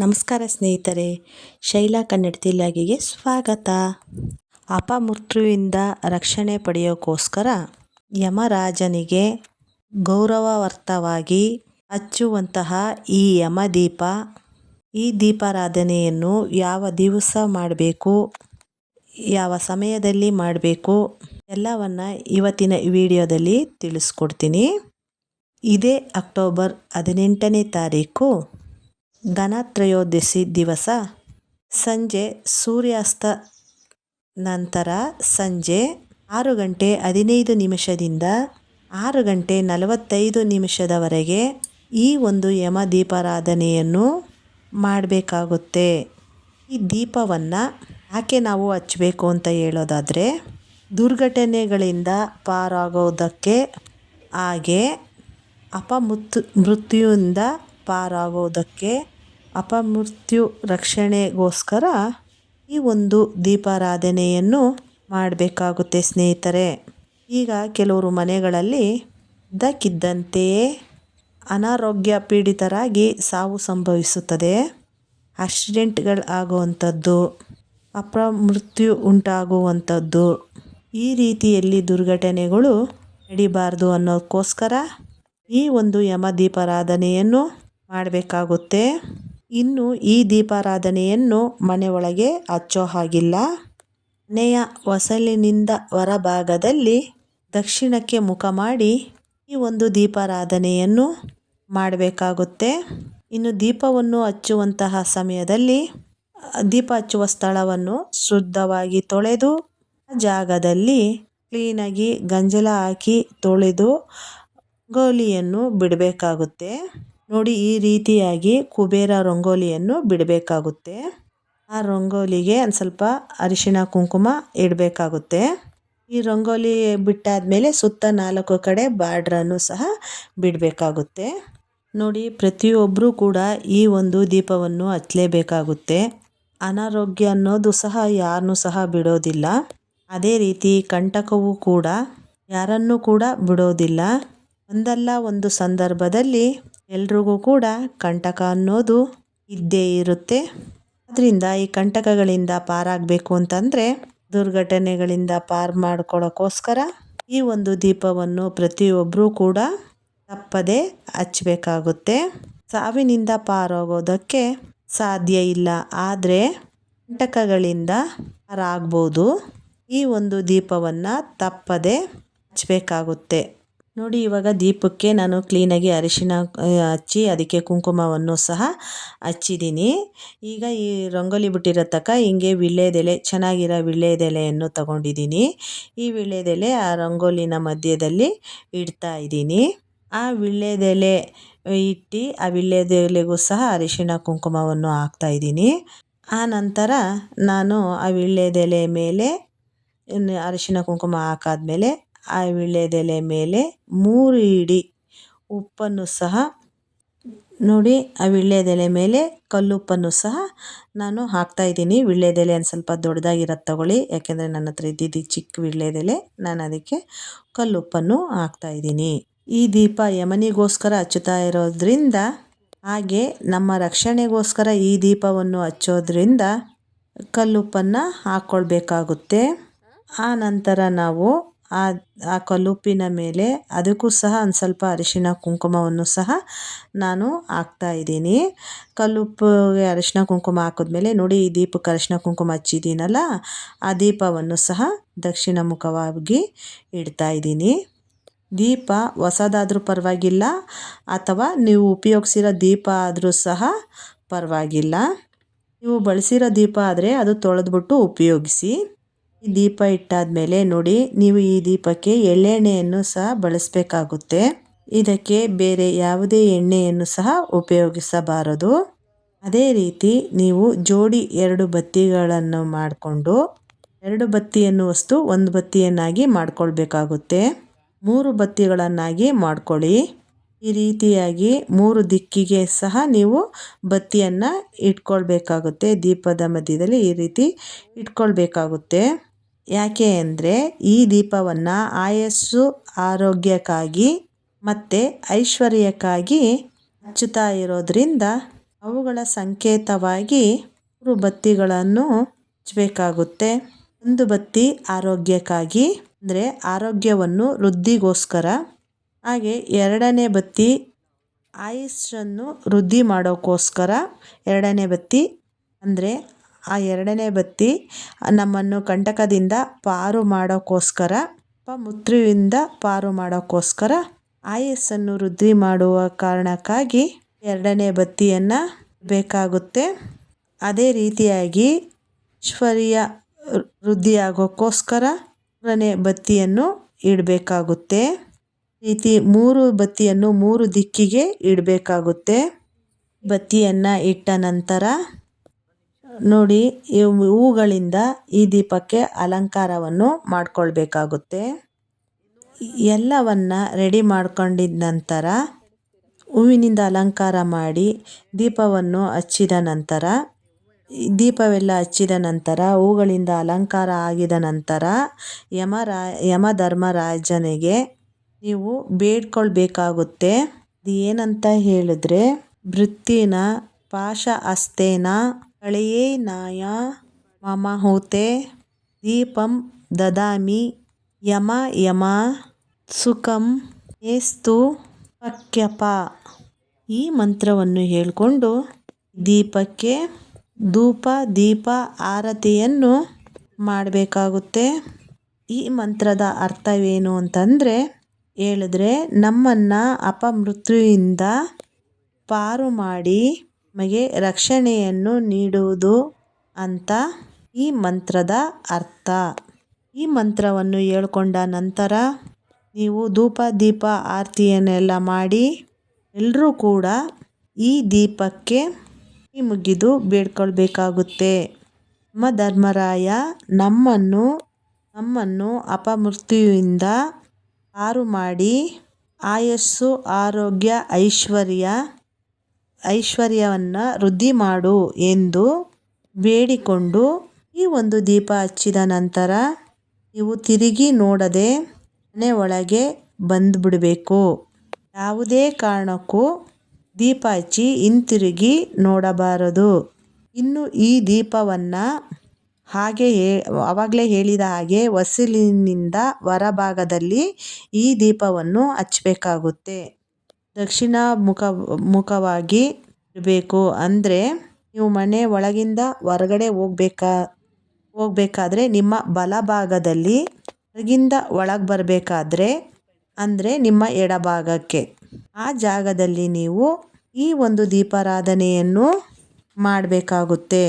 ನಮಸ್ಕಾರ ಸ್ನೇಹಿತರೆ, ಶೈಲಾ ಕನ್ನಡ ತಿಲಾಗಿಗೆ ಸ್ವಾಗತ. ಅಪಮೃತ್ಯುವಿಂದ ರಕ್ಷಣೆ ಪಡೆಯೋಕ್ಕೋಸ್ಕರ ಯಮರಾಜನಿಗೆ ಗೌರವಾರ್ಥವಾಗಿ ಹಚ್ಚುವಂತಹ ಈ ಯಮದೀಪ, ಈ ದೀಪಾರಾಧನೆಯನ್ನು ಯಾವ ದಿವಸ ಮಾಡಬೇಕು, ಯಾವ ಸಮಯದಲ್ಲಿ ಮಾಡಬೇಕು ಎಲ್ಲವನ್ನು ಇವತ್ತಿನ ವಿಡಿಯೋದಲ್ಲಿ ತಿಳಿಸ್ಕೊಡ್ತೀನಿ. ಇದೇ ಅಕ್ಟೋಬರ್ ಹದಿನೆಂಟನೇ ತಾರೀಕು. ಧನತ್ರಯೋದಶಿ ದಿವಸ. ಸಂಜೆ ಸೂರ್ಯಾಸ್ತ ನಂತರ ಸಂಜೆ ಆರು ಗಂಟೆ ಹದಿನೈದು ನಿಮಿಷದಿಂದ ಆರು ಗಂಟೆ ನಲವತ್ತೈದು ನಿಮಿಷದವರೆಗೆ ಈ ಒಂದು ಯಮ ದೀಪಾರಾಧನೆಯನ್ನು ಮಾಡಬೇಕಾಗುತ್ತೆ. ಈ ದೀಪವನ್ನು ಯಾಕೆ ನಾವು ಹಚ್ಚಬೇಕು ಅಂತ ಹೇಳೋದಾದರೆ, ದುರ್ಘಟನೆಗಳಿಂದ ಪಾರಾಗೋದಕ್ಕೆ ಹಾಗೆ ಅಪಮೃತ್ಯು ಮೃತ್ಯುವಿಂದ ಪಾರಾಗೋದಕ್ಕೆ ಅಪಮೃತ್ಯು ರಕ್ಷಣೆಗೋಸ್ಕರ ಈ ಒಂದು ದೀಪಾರಾಧನೆಯನ್ನು ಮಾಡಬೇಕಾಗುತ್ತೆ ಸ್ನೇಹಿತರೆ. ಈಗ ಕೆಲವರು ಮನೆಗಳಲ್ಲಿ ಇದ್ದಕ್ಕಿದ್ದಂತೆಯೇ ಅನಾರೋಗ್ಯ ಪೀಡಿತರಾಗಿ ಸಾವು ಸಂಭವಿಸುತ್ತದೆ. ಆಕ್ಸಿಡೆಂಟ್ಗಳು ಆಗುವಂಥದ್ದು, ಅಪಮೃತ್ಯು ಉಂಟಾಗುವಂಥದ್ದು, ಈ ರೀತಿಯಲ್ಲಿ ದುರ್ಘಟನೆಗಳು ನಡಿಬಾರ್ದು ಅನ್ನೋದಕ್ಕೋಸ್ಕರ ಈ ಒಂದು ಯಮದೀಪಾರಾಧನೆಯನ್ನು ಮಾಡಬೇಕಾಗುತ್ತೆ. ಇನ್ನು ಈ ದೀಪಾರಾಧನೆಯನ್ನು ಮನೆ ಒಳಗೆ ಹಚ್ಚೋ ಹಾಗಿಲ್ಲ. ಮನೆಯ ಹೊಸಲಿನಿಂದ ಹೊರಭಾಗದಲ್ಲಿ ದಕ್ಷಿಣಕ್ಕೆ ಮುಖ ಮಾಡಿ ಈ ಒಂದು ದೀಪಾರಾಧನೆಯನ್ನು ಮಾಡಬೇಕಾಗುತ್ತೆ. ಇನ್ನು ದೀಪವನ್ನು ಹಚ್ಚುವಂತಹ ಸಮಯದಲ್ಲಿ ದೀಪ ಹಚ್ಚುವ ಸ್ಥಳವನ್ನು ಶುದ್ಧವಾಗಿ ತೊಳೆದು ಜಾಗದಲ್ಲಿ ಕ್ಲೀನಾಗಿ ಗಂಜಲ ಹಾಕಿ ತೊಳೆದು ಗೋಲಿಯನ್ನು ಬಿಡಬೇಕಾಗುತ್ತೆ. ನೋಡಿ ಈ ರೀತಿಯಾಗಿ ಕುಬೇರ ರಂಗೋಲಿಯನ್ನು ಬಿಡಬೇಕಾಗುತ್ತೆ. ಆ ರಂಗೋಲಿಗೆ ಒಂದು ಸ್ವಲ್ಪ ಅರಿಶಿಣ, ಕುಂಕುಮ ಇಡಬೇಕಾಗುತ್ತೆ. ಈ ರಂಗೋಲಿ ಬಿಟ್ಟಾದಮೇಲೆ ಸುತ್ತ ನಾಲ್ಕು ಕಡೆ ಬಾರ್ಡ್ರನ್ನು ಸಹ ಬಿಡಬೇಕಾಗುತ್ತೆ. ನೋಡಿ ಪ್ರತಿಯೊಬ್ಬರೂ ಕೂಡ ಈ ಒಂದು ದೀಪವನ್ನು ಹಚ್ಚಲೇಬೇಕಾಗುತ್ತೆ. ಅನಾರೋಗ್ಯ ಅನ್ನೋದು ಸಹ ಯಾರನ್ನೂ ಸಹ ಬಿಡೋದಿಲ್ಲ. ಅದೇ ರೀತಿ ಕಂಟಕವೂ ಕೂಡ ಯಾರನ್ನೂ ಕೂಡ ಬಿಡೋದಿಲ್ಲ. ಒಂದಲ್ಲ ಒಂದು ಸಂದರ್ಭದಲ್ಲಿ ಎಲ್ರಿಗೂ ಕೂಡ ಕಂಟಕ ಅನ್ನೋದು ಇದ್ದೇ ಇರುತ್ತೆ. ಅದರಿಂದ ಈ ಕಂಟಕಗಳಿಂದ ಪಾರಾಗಬೇಕು ಅಂತಂದರೆ ದುರ್ಘಟನೆಗಳಿಂದ ಪಾರು ಮಾಡ್ಕೊಳ್ಳೋಕ್ಕೋಸ್ಕರ ಈ ಒಂದು ದೀಪವನ್ನು ಪ್ರತಿಯೊಬ್ಬರೂ ಕೂಡ ತಪ್ಪದೆ ಹಚ್ಚಬೇಕಾಗುತ್ತೆ ಸಾವಿನಿಂದ ಪಾರಾಗೋದಕ್ಕೆ ಸಾಧ್ಯ ಇಲ್ಲ. ಆದರೆ ಕಂಟಕಗಳಿಂದ ಪಾರಾಗ್ಬೋದು. ಈ ಒಂದು ದೀಪವನ್ನು ತಪ್ಪದೆ ಹಚ್ಚಬೇಕಾಗುತ್ತೆ ನೋಡಿ, ಇವಾಗ ದೀಪಕ್ಕೆ ನಾನು ಕ್ಲೀನಾಗಿ ಅರಿಶಿನ ಹಚ್ಚಿ ಅದಕ್ಕೆ ಕುಂಕುಮವನ್ನು ಸಹ ಹಚ್ಚಿದ್ದೀನಿ. ಈಗ ಈ ರಂಗೋಲಿ ಬಿಟ್ಟಿರೋ ತಕ್ಕ ಹಿಂಗೆ ವಿಳ್ಳೆದೆಲೆ ಚೆನ್ನಾಗಿರೋ ವಿಳ್ಳೆದೆಲೆಯನ್ನು ತಗೊಂಡಿದ್ದೀನಿ. ಈ ವಿಳ್ಳೆದೆಲೆ ಆ ರಂಗೋಲಿನ ಮಧ್ಯದಲ್ಲಿ ಇಡ್ತಾ ಇದ್ದೀನಿ. ಆ ವಿಳ್ಳೆದೆಲೆ ಇಟ್ಟು ಆ ವಿಳ್ಳೆದೆಲೆಗೂ ಸಹ ಅರಿಶಿನ ಕುಂಕುಮವನ್ನು ಹಾಕ್ತಾ ಇದ್ದೀನಿ. ಆ ನಂತರ ನಾನು ಆ ವಿಳ್ಳೆದೆಲೆ ಮೇಲೆ, ಅರಿಶಿನ ಕುಂಕುಮ ಹಾಕಾದ್ಮೇಲೆ ಆ ವೀಳ್ಯದೆಲೆ ಮೇಲೆ ಮೂರು ಇಡಿ ಉಪ್ಪನ್ನು ಸಹ ನೋಡಿ ಆ ವೀಳ್ಯದೆಲೆ ಮೇಲೆ ಕಲ್ಲುಪ್ಪನ್ನು ಸಹ ನಾನು ಹಾಕ್ತಾಯಿದ್ದೀನಿ ವೀಳ್ಯದೆಲೆ ಒಂದು ಸ್ವಲ್ಪ ದೊಡ್ಡದಾಗಿರೋದು ತಗೊಳ್ಳಿ. ಯಾಕೆಂದರೆ ನನ್ನ ಹತ್ರ ಇದ್ದಿದ್ದು ಚಿಕ್ಕ ವೀಳ್ಯದೆಲೆ ನಾನು ಅದಕ್ಕೆ ಕಲ್ಲುಪ್ಪನ್ನು ಹಾಕ್ತಾಯಿದ್ದೀನಿ ಈ ದೀಪ ಯಮನಿಗೋಸ್ಕರ ಹಚ್ಚುತ್ತಾ ಇರೋದ್ರಿಂದ, ಹಾಗೆ ನಮ್ಮ ರಕ್ಷಣೆಗೋಸ್ಕರ ಈ ದೀಪವನ್ನು ಹಚ್ಚೋದ್ರಿಂದ ಕಲ್ಲುಪ್ಪನ್ನು ಹಾಕ್ಕೊಳ್ಬೇಕಾಗುತ್ತೆ. ಆ ನಂತರ ನಾವು ಆ ಆ ಕಲ್ಲುಪ್ಪಿನ ಮೇಲೆ ಅದಕ್ಕೂ ಸಹ ಒಂದು ಸ್ವಲ್ಪ ಅರಿಶಿನ ಕುಂಕುಮವನ್ನು ಸಹ ನಾನು ಹಾಕ್ತಾ ಇದ್ದೀನಿ. ಕಲ್ಲುಪ್ಪಿಗೆ ಅರಿಶಿಣ ಕುಂಕುಮ ಹಾಕಿದ್ಮೇಲೆ ನೋಡಿ, ಈ ದೀಪಕ್ಕೆ ಅರಿಶಿಣ ಕುಂಕುಮ ಹಚ್ಚಿದ್ದೀನಲ್ಲ, ಆ ದೀಪವನ್ನು ಸಹ ದಕ್ಷಿಣ ಮುಖವಾಗಿ ಇಡ್ತಾ ಇದ್ದೀನಿ. ದೀಪ ಹೊಸದಾದರೂ ಪರವಾಗಿಲ್ಲ, ಅಥವಾ ನೀವು ಉಪಯೋಗಿಸಿರೋ ದೀಪ ಆದರೂ ಸಹ ಪರವಾಗಿಲ್ಲ. ನೀವು ಬಳಸಿರೋ ದೀಪ ಆದರೆ ಅದು ತೊಳೆದ್ಬಿಟ್ಟು ಉಪಯೋಗಿಸಿ. ದೀಪ ಇಟ್ಟಾದ್ಮೇಲೆ ನೋಡಿ, ನೀವು ಈ ದೀಪಕ್ಕೆ ಎಳ್ಳೆಣ್ಣೆಯನ್ನು ಸಹ ಬಳಸಬೇಕಾಗುತ್ತೆ. ಇದಕ್ಕೆ ಬೇರೆ ಯಾವುದೇ ಎಣ್ಣೆಯನ್ನು ಸಹ ಉಪಯೋಗಿಸಬಾರದು. ಅದೇ ರೀತಿ ನೀವು ಜೋಡಿ ಎರಡು ಬತ್ತಿಗಳನ್ನು ಮಾಡಿಕೊಂಡು, ಎರಡು ಬತ್ತಿಯನ್ನು ವಸ್ತು ಒಂದು ಬತ್ತಿಯನ್ನಾಗಿ ಮಾಡಿಕೊಳ್ಬೇಕಾಗುತ್ತೆ. ಮೂರು ಬತ್ತಿಗಳನ್ನಾಗಿ ಮಾಡ್ಕೊಳ್ಳಿ. ಈ ರೀತಿಯಾಗಿ ಮೂರು ದಿಕ್ಕಿಗೆ ಸಹ ನೀವು ಬತ್ತಿಯನ್ನು ಇಟ್ಕೊಳ್ಬೇಕಾಗುತ್ತೆ. ದೀಪದ ಮಧ್ಯದಲ್ಲಿ ಈ ರೀತಿ ಇಟ್ಕೊಳ್ಬೇಕಾಗುತ್ತೆ. ಯಾಕೆ ಅಂದರೆ ಈ ದೀಪವನ್ನು ಆಯಸ್ಸು, ಆರೋಗ್ಯಕ್ಕಾಗಿ ಮತ್ತು ಐಶ್ವರ್ಯಕ್ಕಾಗಿ ಹಚ್ಚುತ್ತಾ ಇರೋದರಿಂದ ಅವುಗಳ ಸಂಕೇತವಾಗಿ ಮೂರು ಬತ್ತಿಗಳನ್ನು ಹಚ್ಚಬೇಕಾಗುತ್ತೆ. ಒಂದು ಬತ್ತಿ ಆರೋಗ್ಯಕ್ಕಾಗಿ, ಅಂದರೆ ಆರೋಗ್ಯವನ್ನು ವೃದ್ಧಿಗೋಸ್ಕರ. ಹಾಗೆ ಎರಡನೇ ಬತ್ತಿ ಆಯಸ್ಸನ್ನು ವೃದ್ಧಿ ಮಾಡೋಕ್ಕೋಸ್ಕರ ಎರಡನೇ ಬತ್ತಿ, ಅಂದರೆ ಆ ಎರಡನೇ ಬತ್ತಿ ನಮ್ಮನ್ನು ಕಂಟಕದಿಂದ ಪಾರು ಮಾಡೋಕ್ಕೋಸ್ಕರ ಮುತ್ರಿಯಿಂದ ಪಾರು ಮಾಡೋಕ್ಕೋಸ್ಕರ ಆಯಸ್ಸನ್ನು ವೃದ್ಧಿ ಮಾಡುವ ಕಾರಣಕ್ಕಾಗಿ ಎರಡನೇ ಬತ್ತಿಯನ್ನು ಬೇಕಾಗುತ್ತೆ. ಅದೇ ರೀತಿಯಾಗಿ ಐಶ್ವರ್ಯ ವೃದ್ಧಿಯಾಗೋಕ್ಕೋಸ್ಕರ ಮೂರನೇ ಬತ್ತಿಯನ್ನು ಇಡಬೇಕಾಗುತ್ತೆ. ರೀತಿ ಮೂರು ಬತ್ತಿಯನ್ನು ಮೂರು ದಿಕ್ಕಿಗೆ ಇಡಬೇಕಾಗುತ್ತೆ. ಬತ್ತಿಯನ್ನು ಇಟ್ಟ ನಂತರ ನೋಡಿ ಹೂಗಳಿಂದ ಈ ದೀಪಕ್ಕೆ ಅಲಂಕಾರವನ್ನು ಮಾಡಿಕೊಳ್ಬೇಕಾಗುತ್ತೆ. ಎಲ್ಲವನ್ನು ರೆಡಿ ಮಾಡ್ಕೊಂಡಿದ್ದ ನಂತರ ಹೂವಿನಿಂದ ಅಲಂಕಾರ ಮಾಡಿ ದೀಪವನ್ನು ಹಚ್ಚಿದ ನಂತರ ದೀಪವೆಲ್ಲ ಹಚ್ಚಿದ ನಂತರ, ಹೂಗಳಿಂದ ಅಲಂಕಾರ ಆಗಿದ ನಂತರ ಯಮರಾ, ಯಮಧರ್ಮರಾಜನಿಗೆ ನೀವು ಬೇಡ್ಕೊಳ್ಬೇಕಾಗುತ್ತೆ. ಏನಂತ ಹೇಳಿದ್ರೆ, ವೃತ್ತಿನ ಪಾಶ ಹಸ್ತೇನ ಕಳೆಯೇನಾಯ ಮಮ ಹೂತೆ, ದೀಪಂ ದದಾಮಿ, ಯಮ ಯಮ, ಸುಖಂ ಏಸ್ತು ಪಕ್ಯಪ. ಈ ಮಂತ್ರವನ್ನು ಹೇಳಿಕೊಂಡು ದೀಪಕ್ಕೆ ಧೂಪ, ದೀಪ ಆರತಿಯನ್ನು ಮಾಡಬೇಕಾಗುತ್ತೆ. ಈ ಮಂತ್ರದ ಅರ್ಥವೇನು ಅಂತಂದರೆ, ಹೇಳಿದ್ರೆ ನಮ್ಮನ್ನು ಅಪಮೃತ್ಯುವಿಂದ ಪಾರು ಮಾಡಿ ನಮಗೆ ರಕ್ಷಣೆಯನ್ನು ನೀಡುವುದು ಅಂತ ಈ ಮಂತ್ರದ ಅರ್ಥ. ಈ ಮಂತ್ರವನ್ನು ಹೇಳ್ಕೊಂಡ ನಂತರ ನೀವು ಧೂಪ, ದೀಪ, ಆರತಿಯನ್ನೆಲ್ಲ ಮಾಡಿ ಎಲ್ಲರೂ ಕೂಡ ಈ ದೀಪಕ್ಕೆ ಈ ಮುಗಿದು ಬೇಡ್ಕೊಳ್ಬೇಕಾಗುತ್ತೆ. ನಮ್ಮ ಧರ್ಮರಾಯ ನಮ್ಮನ್ನು ನಮ್ಮನ್ನು ಅಪಮೃತ್ಯುವಿಂದ ಪಾರು ಮಾಡಿ ಆಯಸ್ಸು, ಆರೋಗ್ಯ, ಐಶ್ವರ್ಯ ಐಶ್ವರ್ಯವನ್ನು ವೃದ್ಧಿ ಮಾಡು ಎಂದು ಬೇಡಿಕೊಂಡು ಈ ಒಂದು ದೀಪ ಹಚ್ಚಿದ ನಂತರ ನೀವು ತಿರುಗಿ ನೋಡದೆ ಮನೆ ಒಳಗೆ ಬಂದುಬಿಡಬೇಕು. ಯಾವುದೇ ಕಾರಣಕ್ಕೂ ದೀಪ ಹಚ್ಚಿ ಹಿಂತಿರುಗಿ ನೋಡಬಾರದು. ಇನ್ನು ಈ ದೀಪವನ್ನು ಹಾಗೆ ಹೇ ಆವಾಗಲೇ ಹೇಳಿದ ಹಾಗೆ ಹೊಸಿಲಿನಿಂದ ಹೊರಭಾಗದಲ್ಲಿ ಈ ದೀಪವನ್ನು ಹಚ್ಚಬೇಕಾಗುತ್ತೆ. ದಕ್ಷಿಣ ಮುಖ, ಮುಖವಾಗಿ ಇರಬೇಕು. ಅಂದರೆ ನೀವು ಮನೆ ಒಳಗಿಂದ ಹೊರಗಡೆ ಹೋಗ್ಬೇಕಾ, ಹೋಗ್ಬೇಕಾದ್ರೆ ನಿಮ್ಮ ಬಲಭಾಗದಲ್ಲಿ ಹೊರಗಿಂದ ಒಳಗೆ ಬರಬೇಕಾದ್ರೆ ಅಂದರೆ ನಿಮ್ಮ ಎಡಭಾಗಕ್ಕೆ. ಆ ಜಾಗದಲ್ಲಿ ನೀವು ಈ ಒಂದು ದೀಪಾರಾಧನೆಯನ್ನು ಮಾಡಬೇಕಾಗುತ್ತೆ.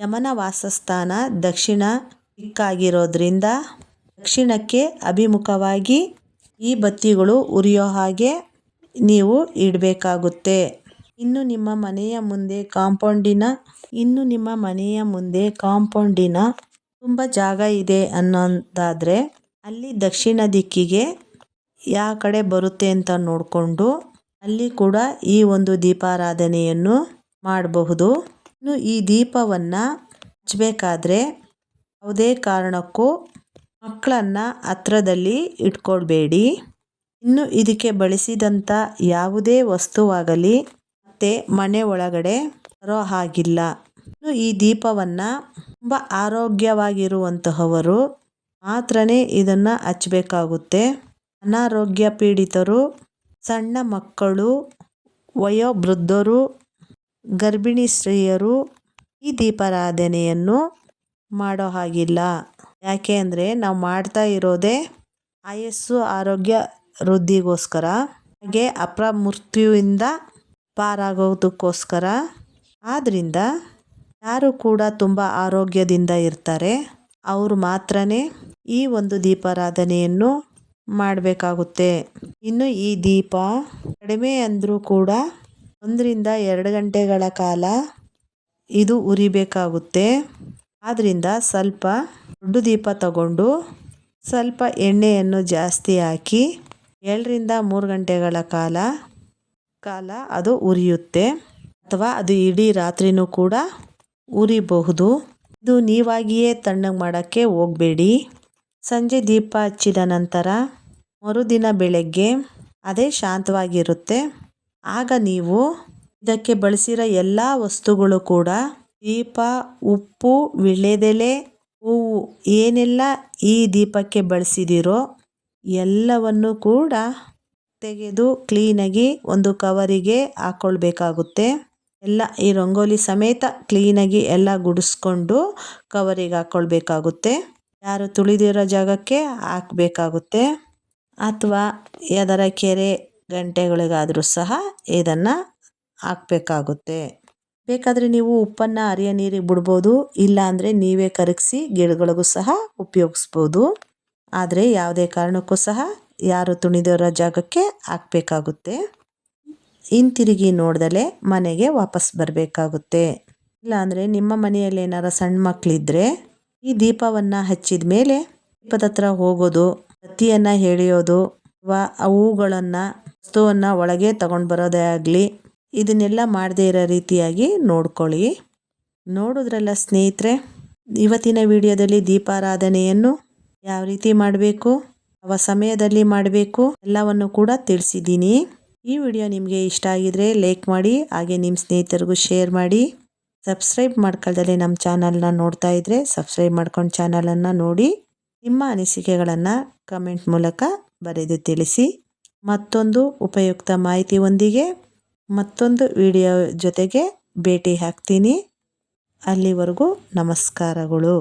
ಯಮನ ವಾಸಸ್ಥಾನ ದಕ್ಷಿಣ ದಿಕ್ಕಾಗಿರೋದ್ರಿಂದ ದಕ್ಷಿಣಕ್ಕೆ ಅಭಿಮುಖವಾಗಿ ಈ ಬತ್ತಿಗಳು ಉರಿಯೋ ಹಾಗೆ ನೀವು ಇಡಬೇಕಾಗುತ್ತೆ. ಇನ್ನು ನಿಮ್ಮ ಮನೆಯ ಮುಂದೆ ಕಾಂಪೌಂಡಿನ, ಇನ್ನು ನಿಮ್ಮ ಮನೆಯ ಮುಂದೆ ಕಾಂಪೌಂಡಿನ ತುಂಬ ಜಾಗ ಇದೆ ಅನ್ನೋದಾದರೆ ಅಲ್ಲಿ ದಕ್ಷಿಣ ದಿಕ್ಕಿಗೆ ಯಾವ ಕಡೆ ಬರುತ್ತೆ ಅಂತ ನೋಡಿಕೊಂಡು ಅಲ್ಲಿ ಕೂಡ ಈ ಒಂದು ದೀಪಾರಾಧನೆಯನ್ನು ಮಾಡಬಹುದು. ಇನ್ನು ಈ ದೀಪವನ್ನು ಹಚ್ಚಬೇಕಾದ್ರೆ ಯಾವುದೇ ಕಾರಣಕ್ಕೂ ಮಕ್ಕಳನ್ನು ಹತ್ರದಲ್ಲಿ ಇಟ್ಕೊಳ್ಬೇಡಿ. ಇನ್ನು ಇದಕ್ಕೆ ಬಳಸಿದಂಥ ಯಾವುದೇ ವಸ್ತುವಾಗಲಿ ಮತ್ತೆ ಮನೆ ಒಳಗಡೆ ಬರೋ ಹಾಗಿಲ್ಲ. ಇನ್ನು ಈ ದೀಪವನ್ನು ತುಂಬ ಆರೋಗ್ಯವಾಗಿರುವಂತಹವರು ಮಾತ್ರನೇ ಇದನ್ನು ಹಚ್ಚಬೇಕಾಗುತ್ತೆ ಅನಾರೋಗ್ಯ ಪೀಡಿತರು, ಸಣ್ಣ ಮಕ್ಕಳು, ವಯೋವೃದ್ಧರು, ಗರ್ಭಿಣಿ ಸ್ತ್ರೀಯರು ಈ ದೀಪಾರಾಧನೆಯನ್ನು ಮಾಡೋ ಹಾಗಿಲ್ಲ. ಯಾಕೆ ಅಂದರೆ ನಾವು ಮಾಡ್ತಾ ಇರೋದೇ ಆಯಸ್ಸು, ಆರೋಗ್ಯ ವೃದ್ಧಿಗೋಸ್ಕರ, ಹಾಗೆ ಅಪ್ರಮೃತ್ಯುವಿಂದ ಪಾರಾಗೋದಕ್ಕೋಸ್ಕರ. ಆದ್ದರಿಂದ ಯಾರು ಕೂಡ ತುಂಬ ಆರೋಗ್ಯದಿಂದ ಇರ್ತಾರೆ. ಅವರು ಮಾತ್ರನೇ ಈ ಒಂದು ದೀಪಾರಾಧನೆಯನ್ನು ಮಾಡಬೇಕಾಗುತ್ತೆ. ಇನ್ನು ಈ ದೀಪ ಕಡಿಮೆ ಅಂದರೂ ಕೂಡ ಒಂದರಿಂದ ಎರಡು ಗಂಟೆಗಳ ಕಾಲ ಇದು ಉರಿಬೇಕಾಗುತ್ತೆ. ಆದ್ದರಿಂದ ಸ್ವಲ್ಪ ದೊಡ್ಡ ದೀಪ ತಗೊಂಡು ಸ್ವಲ್ಪ ಎಣ್ಣೆಯನ್ನು ಜಾಸ್ತಿ ಹಾಕಿ ಏಳರಿಂದ ಮೂರು ಗಂಟೆಗಳ ಕಾಲ ಕಾಲ ಅದು ಉರಿಯುತ್ತೆ ಅಥವಾ ಅದು ಇಡೀ ರಾತ್ರಿನೂ ಕೂಡ ಉರಿಬಹುದು. ಇದು ನೀವಾಗಿಯೇ ತಣ್ಣಗೆ ಮಾಡೋಕ್ಕೆ ಹೋಗಬೇಡಿ. ಸಂಜೆ ದೀಪ ಹಚ್ಚಿದ ನಂತರ ಮರುದಿನ ಬೆಳಗ್ಗೆ ಅದೇ ಶಾಂತವಾಗಿರುತ್ತೆ. ಆಗ ನೀವು ಇದಕ್ಕೆ ಬಳಸಿರೋ ಎಲ್ಲ ವಸ್ತುಗಳು ಕೂಡ, ದೀಪ, ಉಪ್ಪು, ವಿಳ್ಳೆದೆಲೆ, ಹೂವು, ಏನೆಲ್ಲ ಈ ದೀಪಕ್ಕೆ ಬಳಸಿದಿರೋ ಎಲ್ಲವನ್ನು ಕೂಡ ತೆಗೆದು ಕ್ಲೀನಾಗಿ ಒಂದು ಕವರಿಗೆ ಹಾಕ್ಕೊಳ್ಬೇಕಾಗುತ್ತೆ ಎಲ್ಲ ಈ ರಂಗೋಲಿ ಸಮೇತ ಕ್ಲೀನಾಗಿ ಎಲ್ಲ ಗುಡಿಸ್ಕೊಂಡು ಕವರಿಗೆ ಹಾಕ್ಕೊಳ್ಬೇಕಾಗುತ್ತೆ ಯಾರು ತುಳಿದಿರೋ ಜಾಗಕ್ಕೆ ಹಾಕಬೇಕಾಗುತ್ತೆ. ಅಥವಾ ಯಾವ್ದಾರ ಕೆರೆ ಗಂಟೆಗಳಿಗಾದರೂ ಸಹ ಇದನ್ನು ಹಾಕಬೇಕಾಗುತ್ತೆ. ಬೇಕಾದರೆ ನೀವು ಉಪ್ಪನ್ನು ಅರಿಯ ನೀರಿಗೆ ಬಿಡ್ಬೋದು ಇಲ್ಲ ಅಂದರೆ ನೀವೇ ಕರಗಿಸಿ ಗಿಡಗಳಿಗೂ ಸಹ ಉಪಯೋಗಿಸ್ಬೋದು. ಆದರೆ ಯಾವುದೇ ಕಾರಣಕ್ಕೂ ಸಹ ಯಾರು ತುಣಿದಿರೋ ಜಾಗಕ್ಕೆ ಹಾಕಬೇಕಾಗುತ್ತೆ. ಹಿಂತಿರುಗಿ ನೋಡ್ದಲೇ ಮನೆಗೆ ವಾಪಸ್ ಬರಬೇಕಾಗುತ್ತೆ. ಇಲ್ಲಾಂದರೆ ನಿಮ್ಮ ಮನೆಯಲ್ಲಿ ಏನಾರ ಸಣ್ಣ ಮಕ್ಕಳಿದ್ರೆ ಈ ದೀಪವನ್ನು ಹಚ್ಚಿದ ಮೇಲೆ ದೀಪದ ಹತ್ರ ಹೋಗೋದು ಬತ್ತಿಯನ್ನು ಎಳೆಯೋದು ಅಥವಾ ಹೂಗಳನ್ನು, ವಸ್ತುವನ್ನು ಒಳಗೆ ತಗೊಂಡು ಬರೋದೇ ಆಗಲಿ, ಇದನ್ನೆಲ್ಲ ಮಾಡದೇ ಇರೋ ರೀತಿಯಾಗಿ ನೋಡ್ಕೊಳ್ಳಿ. ನೋಡಿದ್ರಲ್ಲ ಸ್ನೇಹಿತರೆ, ಇವತ್ತಿನ ವಿಡಿಯೋದಲ್ಲಿ ದೀಪಾರಾಧನೆಯನ್ನು ಯಾವ ರೀತಿ ಮಾಡಬೇಕು, ಯಾವ ಸಮಯದಲ್ಲಿ ಮಾಡಬೇಕು ಎಲ್ಲವನ್ನು ಕೂಡ ತಿಳಿಸಿದ್ದೀನಿ. ಈ ವಿಡಿಯೋ ನಿಮಗೆ ಇಷ್ಟ ಆಗಿದ್ರೆ ಲೈಕ್ ಮಾಡಿ, ಹಾಗೆ ನಿಮ್ಮ ಸ್ನೇಹಿತರಿಗೂ ಶೇರ್ ಮಾಡಿ. ಸಬ್ಸ್ಕ್ರೈಬ್ ಮಾಡ್ಕೊಳ್ದಲ್ಲಿ ನಮ್ಮ ಚಾನಲ್ನ ನೋಡ್ತಾ ಇದ್ದರೆ ಸಬ್ಸ್ಕ್ರೈಬ್ ಮಾಡ್ಕೊಂಡು ಚಾನಲನ್ನು ನೋಡಿ. ನಿಮ್ಮ ಅನಿಸಿಕೆಗಳನ್ನು ಕಮೆಂಟ್ ಮೂಲಕ ಬರೆದು ತಿಳಿಸಿ. ಮತ್ತೊಂದು ಉಪಯುಕ್ತ ಮಾಹಿತಿಯೊಂದಿಗೆ ಮತ್ತೊಂದು ವಿಡಿಯೋ ಜೊತೆಗೆ ಭೇಟಿ ಹಾಕ್ತೀನಿ. ಅಲ್ಲಿವರೆಗೂ ನಮಸ್ಕಾರಗಳು.